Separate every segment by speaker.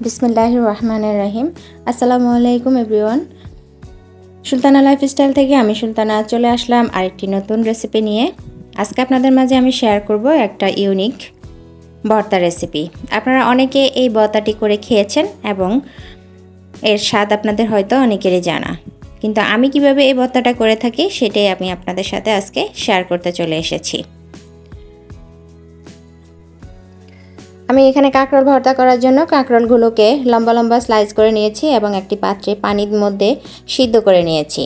Speaker 1: বিসমুল্লাহ রহমানের রাহিম। আসসালামু আলাইকুম এভরিওয়ান। সুলতানা লাইফস্টাইল থেকে আমি সুলতানা চলে আসলাম আরেকটি নতুন রেসিপি নিয়ে। আজকে আপনাদের মাঝে আমি শেয়ার করব একটা ইউনিক ভর্তা রেসিপি। আপনারা অনেকে এই ভর্তাটি করে খেয়েছেন এবং এর স্বাদ আপনাদের হয়তো অনেকেরই জানা। কিন্তু আমি কীভাবে এই ভর্তাটা করে থাকি সেটাই আমি আপনাদের সাথে আজকে শেয়ার করতে চলে এসেছি। আমি এখানে কাঁকরোল ভর্তা করার জন্য কাঁকরোলগুলোকে লম্বা লম্বা স্লাইস করে নিয়েছি এবং একটি পাত্রে পানির মধ্যে সিদ্ধ করে নিয়েছি।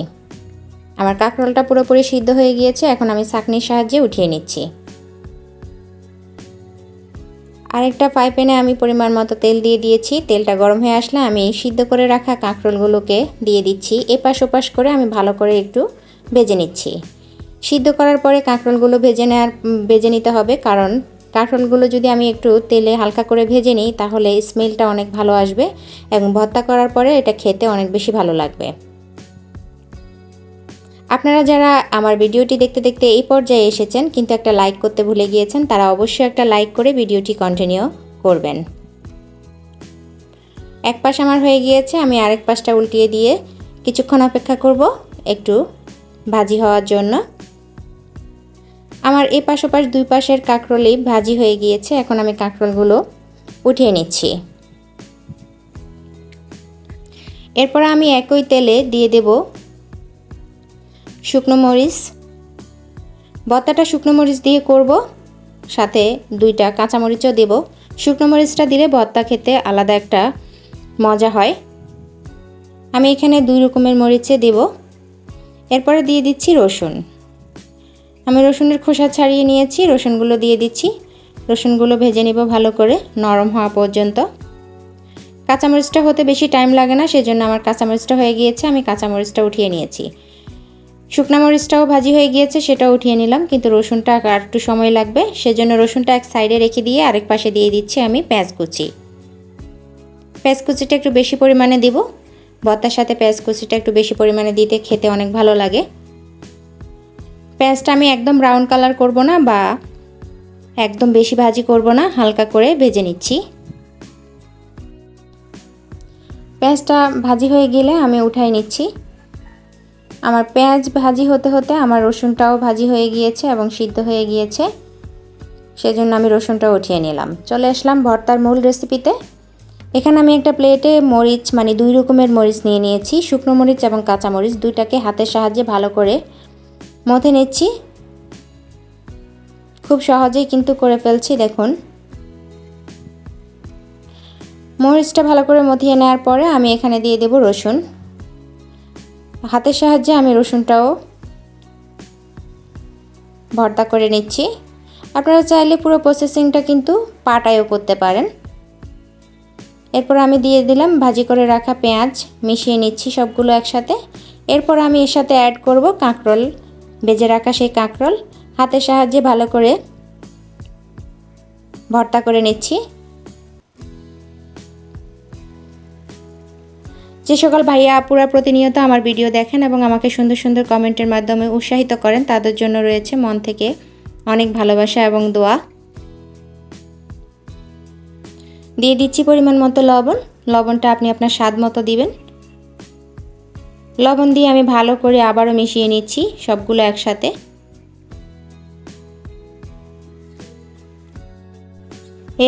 Speaker 1: আমার কাঁকরোলটা পুরোপুরি সিদ্ধ হয়ে গিয়েছে, এখন আমি ছাঁকনির সাহায্যে উঠিয়ে নিচ্ছি। আরেকটা ফ্রাই প্যানে আমি পরিমাণ মতো তেল দিয়ে দিয়েছি। তেলটা গরম হয়ে আসলে আমি সিদ্ধ করে রাখা কাঁকরোলগুলোকে দিয়ে দিচ্ছি। এপাশ ওপাশ করে আমি ভালো করে একটু ভেজে নিচ্ছি। সিদ্ধ করার পরে কাঁকরোলগুলো ভেজে নেওয়ার ভেজে নিতে হবে, কারণ কাঁকরোলগুলো যদি আমি একটু তেলে হালকা করে ভেজে নিই, তাহলে স্মেলটা অনেক ভালো আসবে এবং ভর্তা করার পরে এটা খেতে অনেক বেশি ভালো লাগবে। আপনারা যারা আমার ভিডিওটি দেখতে দেখতে এই পর্যায়ে এসেছেন, কিন্তু একটা লাইক করতে ভুলে গিয়েছেন, তারা অবশ্যই একটা লাইক করে ভিডিওটি কন্টিনিউ করবেন। এক পাশ আমার হয়ে গিয়েছে, আমি আরেক পাশটা উল্টিয়ে দিয়ে কিছুক্ষণ অপেক্ষা করব একটু ভাজি হওয়ার জন্য। আমার এই পাশ ওপাশ দুই পাশের কাঁকরোলই ভাজি হয়ে গিয়েছে, এখন আমি কাঁকরোলগুলো উঠিয়ে নিচ্ছি। এরপর আমি একই তেলে দিয়ে দেব শুকনো মরিচ। বত্তাটা শুকনো মরিচ দিয়ে করব, সাথে দুইটা কাঁচামরিচও দেব। শুকনো মরিচটা দিলে ভর্তা খেতে আলাদা একটা মজা হয়। আমি এখানে দুই রকমের মরিচে দেব। এরপরে দিয়ে দিচ্ছি রসুন। আমি রসুনের খোসা ছাড়িয়ে নিয়েছি, রসুনগুলো দিয়ে দিচ্ছি। রসুনগুলো ভেজে নিব ভালো করে, নরম হওয়া পর্যন্ত। কাঁচামরিচটা হতে বেশি টাইম লাগে না, সেজন্য আমার কাঁচামরিচটা হয়ে গিয়েছে, আমি কাঁচামরিচটা উঠিয়ে নিয়েছি। শুকনা মরিচটাও ভাজি হয়ে গিয়েছে, সেটাও উঠিয়ে নিলাম, কিন্তু রসুনটা আর একটু সময় লাগবে, সেজন্য রসুনটা এক সাইডে রেখে দিয়ে আরেক পাশে দিয়ে দিচ্ছি আমি পেঁয়াজ কুচি। পেঁয়াজ কুচিটা একটু বেশি পরিমাণে দিব ভর্তার সাথে পেঁয়াজ কুচিটা একটু বেশি পরিমাণে দিতে খেতে অনেক ভালো লাগে। পেঁয়াজটা আমি একদম ব্রাউন কালার করব না বা একদম বেশি ভাজি করব না, হালকা করে ভেজে নিচ্ছি। পেঁয়াজটা ভাজি হয়ে গেলে আমি উঠাই নিচ্ছি। আমার পেঁয়াজ ভাজি হতে হতে আমার রসুনটাও ভাজি হয়ে গিয়েছে এবং সিদ্ধ হয়ে গিয়েছে। সেজন্য আমি রসুনটা উঠিয়ে নিলাম। চলে আসলাম ভর্তার মূল রেসিপিতে এখানে আমি একটা প্লেটে মরিচ মানে দুই রকমের মরিচ নিয়ে নিয়েছি। শুকনো মরিচ এবং কাঁচা মরিচ, দুইটাকে হাতের সাহায্যে ভালো করে মথে নিচ্ছি। খুব সহজেই কিন্তু করে ফেলছি, দেখুন। মরিচটা ভালো করে মথিয়ে নেওয়ার পরে আমি এখানে দিয়ে দেব রসুন। হাতের সাহায্যে আমি রসুনটাও ভর্তা করে নিচ্ছি। আপনারা চাইলে পুরো প্রসেসিংটা কিন্তু পাটায়ও করতে পারেন। এরপর আমি দিয়ে দিলাম ভাজি করে রাখা পেঁয়াজ, মিশিয়ে নিচ্ছি সবগুলো একসাথে। এরপর আমি এর সাথে অ্যাড করব কাঁকরোল বেজে রাখা সেই কাঁকরোল হাতের সাহায্যে ভালো করে ভর্তা করে নিচ্ছি। যে সকল ভাইয়া আপুরা প্রতিনিয়ত আমার ভিডিও দেখেন এবং আমাকে সুন্দর সুন্দর কমেন্টের মাধ্যমে উৎসাহিত করেন, তাদের জন্য রয়েছে মন থেকে অনেক ভালোবাসা এবং দোয়া। দিয়ে দিচ্ছি পরিমাণ মতো লবণ। লবণটা আপনি আপনার স্বাদ মতো দিবেন। লবণ দিয়ে আমি ভালো করে আবারও মিশিয়ে নিচ্ছি সবগুলো একসাথে।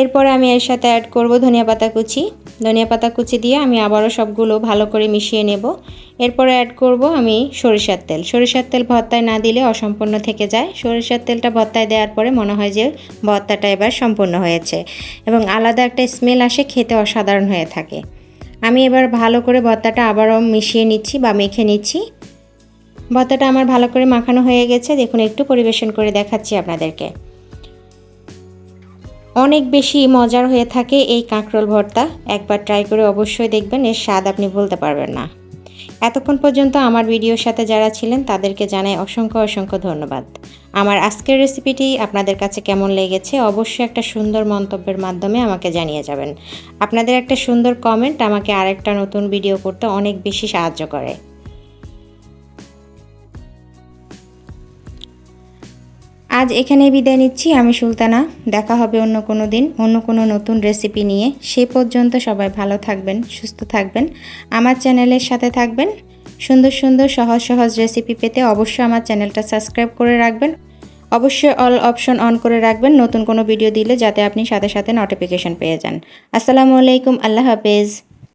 Speaker 1: এরপরে আমি এর সাথে অ্যাড করব ধনিয়া পাতা কুচি। ধনিয়া পাতা কুচি দিয়ে আমি আবারও সবগুলো ভালো করে মিশিয়ে নেব। এরপরে অ্যাড করব আমি সরিষার তেল। সরিষার তেল ভর্তায় না দিলে অসম্পূর্ণ থেকে যায়। সরিষার তেলটা ভর্তায় দেওয়ার পরে মনে হয় যে ভর্তাটা এবার সম্পূর্ণ হয়েছে এবং আলাদা একটা স্মেল আসে, খেতে অসাধারণ হয়ে থাকে। আমি এবার ভালো করে ভর্তাটা আবারও মিশিয়ে নিচ্ছি বা মেখে নিচ্ছি। ভর্তাটা আমার ভালো করে মাখানো হয়ে গেছে। দেখুন, একটু পরিবেশন করে দেখাচ্ছি আপনাদেরকে। অনেক বেশি মজার হয়ে থাকে এই কাঁকরোল ভর্তা। একবার ট্রাই করে অবশ্যই দেখবেন, এর স্বাদ আপনি ভুলতে পারবেন না। এতক্ষণ পর্যন্ত আমার ভিডিওর সাথে যারা ছিলেন, তাদেরকে জানাই অসংখ্য অসংখ্য ধন্যবাদ। আমার আজকের রেসিপিটি আপনাদের কাছে কেমন লেগেছে, অবশ্যই একটা সুন্দর মন্তব্যের মাধ্যমে আমাকে জানিয়ে যাবেন। আপনাদের একটা সুন্দর কমেন্ট আমাকে আরেকটা নতুন ভিডিও করতে অনেক বেশি সাহায্য করে। আজ এখানেই বিদায় নিচ্ছি, আমি সুলতানা। দেখা হবে অন্য কোনো দিন, অন্য কোনো নতুন রেসিপি নিয়ে। সে পর্যন্ত সবাই ভালো থাকবেন, সুস্থ থাকবেন। আমার চ্যানেলের সাথে থাকবেন। সুন্দর সুন্দর সহজ সহজ রেসিপি পেতে অবশ্যই আমার চ্যানেলটা সাবস্ক্রাইব করে রাখবেন। অবশ্যই অল অপশন অন করে রাখবেন। নতুন কোনো ভিডিও দিলে যাতে আপনি সাথে সাথে নোটিফিকেশন পেয়ে যান। আসসালামু আলাইকুম, আল্লাহ হাফেজ।